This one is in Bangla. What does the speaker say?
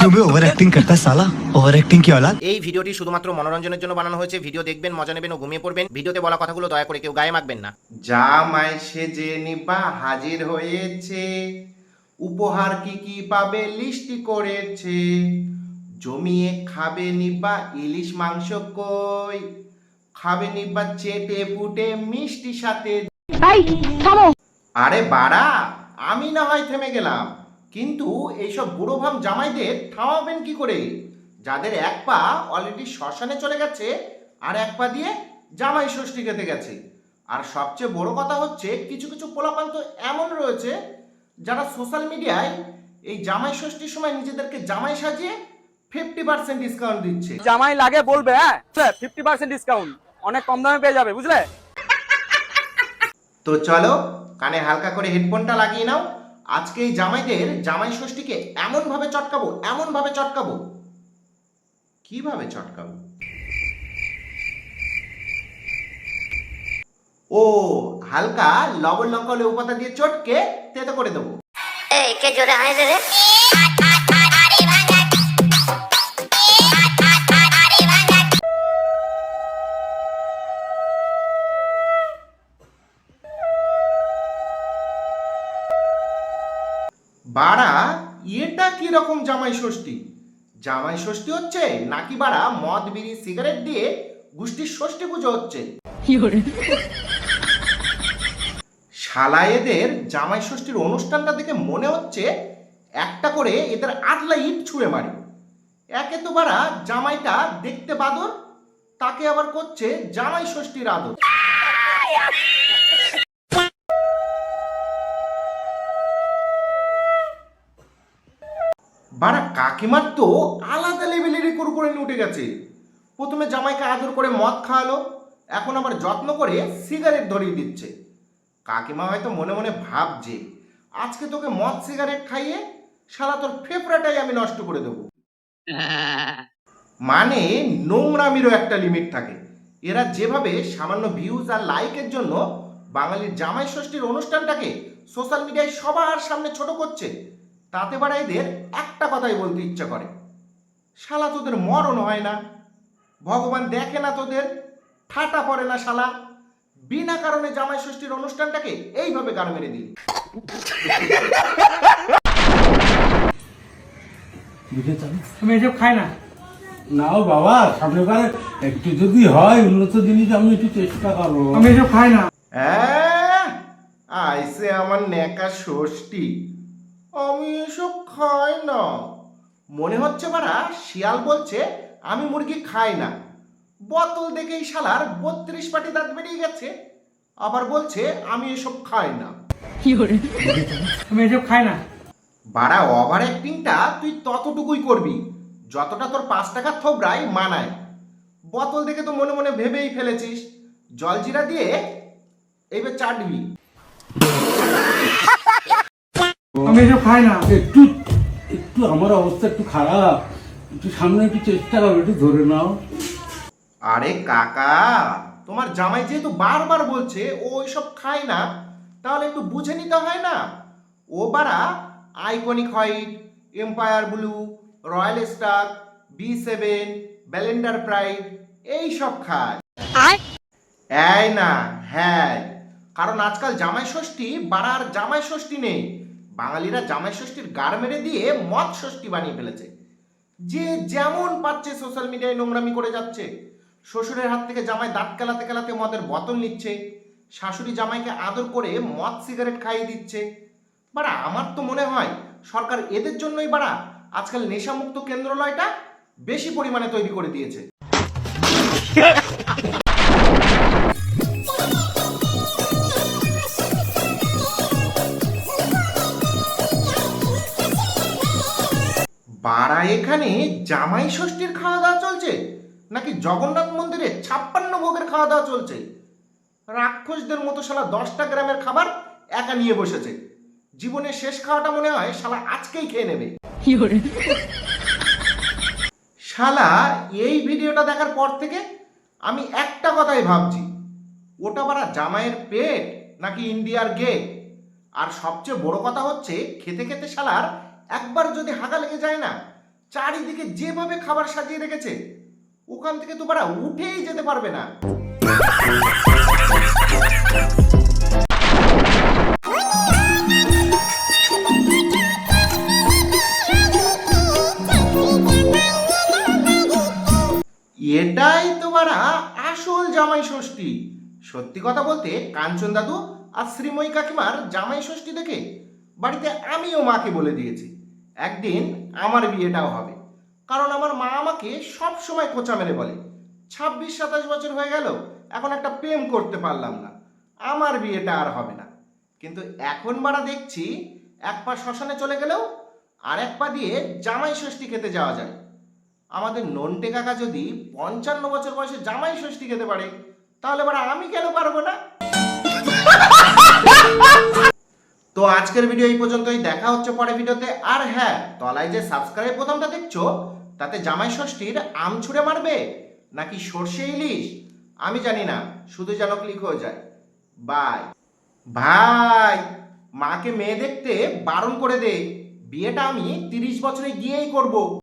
वीडियो में ओवर एक्टिंग करता है साला ओवर एक्टिंग की औलाद এই ভিডিওটি শুধুমাত্র মনোরঞ্জনের জন্য বানানো হয়েছে ভিডিও দেখবেন মজা নেবেন ও ঘুমিয়ে পড়বেন ভিডিওতে বলা কথাগুলো দয়া করে কেউ গায়ে মাখবেন না জামাই সেজে নিবা হাজির হয়েছে উপহার কি কি পাবে লিস্টি করেছে জমিয়ে খাবে নিবা ইলিশ মাংস কই খাবে নিবা চেটে পুটে মিষ্টি সাথে আরে বাড়া আমি না হয় থেমে গেলাম কিন্তু এইসব বুড়ো ভাম জামাইদের থামাবেন কি করে? যাদের এক পা অলরেডি শ্মশানে চলে গেছে আর এক পা দিয়ে জামাই ষষ্ঠী খেতে গেছে। আর সবচেয়ে বড় কথা হচ্ছে কিছু কিছু পোলাপান তো এমন রয়েছে যারা সোশ্যাল মিডিয়ায় এই জামাই ষষ্ঠীর সময় নিজেদেরকে জামাই সাজিয়ে ফিফটি পার্সেন্ট ডিসকাউন্ট দিচ্ছে। জামাই লাগে বলবে হ্যাঁ? ফিফটি পার্সেন্ট ডিসকাউন্ট অনেক কম দামে পেয়ে যাবে বুঝলে? তো চলো কানে হালকা করে হেডফোনটা লাগিয়ে নাও। আজকে এই জামাইদের জামাই ষষ্ঠীকে এমন ভাবে চটকাবো এমন ভাবে চটকাবো। কীভাবে চটকাবো? ও, হালকা লবণ লঙ্কা লেবু পাতা দিয়ে চটকে তেতো করে দেবো। এই, কে জোরে হাই রে? বাড়া এটা কি রকম জামাই ষষ্ঠী? জামাই ষষ্ঠী হচ্ছে নাকি বাড়া মদ বিড়ি সিগারেট দিয়ে গোষ্ঠীর ষষ্ঠী পুজো হচ্ছে? শালা এদের জামাই ষষ্ঠীর অনুষ্ঠানটা দেখে মনে হচ্ছে একটা করে এদের আটলা ইট ছুঁড়ে মারি। একে তো বারা জামাইটা দেখতে বাদর তাকে আবার করছে জামাই ষষ্ঠীর আদর। বারা কাকিমার তো আলাদা লেভেলেরই করে করে উঠে গেছে। প্রথমে জামাইকে আদর করে মদ খাওয়ালো এখন আবার যত্ন করে সিগারেট ধরিয়ে দিচ্ছে। কাকিমা হয়তো মনে মনে ভাবছে আজকে তোকে মদ সিগারেট খাইয়ে সারা তোর ফেফড়াটাই আমি নষ্ট করে দেবো। মানে নোংরামিরও একটা লিমিট থাকে। এরা যেভাবে সামান্য ভিউজ আর লাইকের জন্য বাঙালির জামাই ষষ্ঠীর অনুষ্ঠানটাকে সোশ্যাল মিডিয়ায় সবার সামনে ছোট করছে তাতে বারা এদের একটা কথাই বলতে ইচ্ছা করে। শালা তোদের মরণ হয় না। ভগবান দেখে না তোদের ঠাটা পড়ে না শালা। বিনা কারণে জামাই ষষ্ঠীর অনুষ্ঠানটাকে এইভাবে গান মেরে দিল। আমি এসব খাই না? নাও বাবা সামনে বারে একটু যদি হয় উন্নত জিনিস আমি একটু চেষ্টা করব। আমি এসব খাই না। হ্যাঁ আইসে আমার নেকা ষষ্ঠী। আমি এসব খাই না। মনে হচ্ছে বারা শিয়াল বলছে আমি মুরগি খাই না। বোতল দেখেই শালার বত্রিশ পাটি দাঁত বেরিয়ে গেছে। আবার বলছে আমি এসব খাই না। আমি এসব খাই না। বাড়া ওভার অ্যাক্টিংটা তুই ততটুকুই করবি যতটা তোর পাঁচ টাকার থোবরাই মানায়। বোতল দেখে তো মনে মনে ভেবেই ফেলেছিস। জলজিরা দিয়ে এইবার চাটবি আমি এসব খাই না। একটু একটু আমার অবস্থা একটু খারাপ। একটু সামনে একটু চেষ্টা করো একটু ধরে নাও। আরে কাকা তোমার জামাই যেহেতু বারবার বলছে ও ওইসব খায় না তাহলে একটু বুঝে নিতে হয় না? ও বারা iconic white empire blue royal star B seven ব্যালেন্ডার pride এই সব খায় এই না হ্যাঁ। কারণ আজকাল জামাই ষষ্ঠী বাড়ার জামাই ষষ্ঠী নেই। বাঙালিরা জামাই ষষ্ঠীর গার মেরে দিয়ে মদ ষষ্ঠী বানিয়ে ফেলেছে। যে যেমন পাচ্ছে সোশ্যাল মিডিয়ায় নোংরামি করে যাচ্ছে। শ্বশুরের হাত থেকে জামাই দাঁত কেলাতে কেলাতে মদের বোতল নিচ্ছে। শাশুড়ি জামাইকে আদর করে মদ সিগারেট খাইয়ে দিচ্ছে। বাড়া, আমার তো মনে হয় সরকার এদের জন্যই বাড়া আজকাল নেশামুক্ত কেন্দ্রালয়টা বেশি পরিমাণে তৈরি করে দিয়েছে। বাড়া এখানে জামাই ষষ্ঠীর খাওয়া দাওয়া চলছে? নাকি জগন্নাথ মন্দিরে ছাপ্পান্ন ভোগের খাওয়া দাওয়া চলছে? রাক্ষসদের মতো শালা দশটা গ্রামের খাবার একা নিয়ে বসেছে। জীবনের শেষ খাওয়াটা মনে হয় শালা আজকেই খেয়ে নেবে। শালা এই ভিডিওটা দেখার পর থেকে আমি একটা কথাই ভাবছি। ওটা বারা জামাইয়ের পেট নাকি ইন্ডিয়ার গেট? আর সবচেয়ে বড় কথা হচ্ছে খেতে খেতে শালার একবার যদি হাগা লেগে যায় না, চারিদিকে যেভাবে খাবার সাজিয়ে রেখেছে, ওখান থেকে তো বারা উঠেই যেতে পারবে না। এটাই তো বারা আসল জামাই ষষ্ঠী। সত্যি কথা বলতে কাঞ্চন দাদু আর শ্রীময়ী কাকিমার জামাই ষষ্ঠী দেখে বাড়িতে আমিও মাকে বলে দিয়েছি। একদিন আমার বিয়েটাও হবে। কারণ আমার মা আমাকে সব সময় খোঁচা মেরে বলে, ছাব্বিশ, সাতাশ বছর হয়ে গেল, এখন একটা প্রেম করতে পারলাম না, আমার বিয়েটা আর হবে না। কিন্তু এখন বারা দেখছি এক পা শ্মশানে চলে গেলেও আর এক পা দিয়ে জামাই ষষ্ঠী খেতে যাওয়া যায়। আমাদের নন্টে কাকা যদি পঞ্চান্ন বছর বয়সে জামাই ষষ্ঠী খেতে পারে, তাহলে এবার আমি কেন পারব না? তো আজকের ভিডিও এই পর্যন্তই, দেখা হচ্ছে পরে ভিডিওতে আর হ্যাঁ তলায় যে সাবস্ক্রাইব বোতামটা দেখছ, তাতে জামাই ষষ্ঠীর আম ছুঁড়ে মারবে? নাকি সর্ষে ইলিশ? আমি জানি না, শুধু যেন ক্লিক হয়ে যায়। বাই ভাই, মাকে মেয়ে দেখতে বারণ করে দে। বিয়েটা আমি তিরিশ বছরে গিয়েই করব।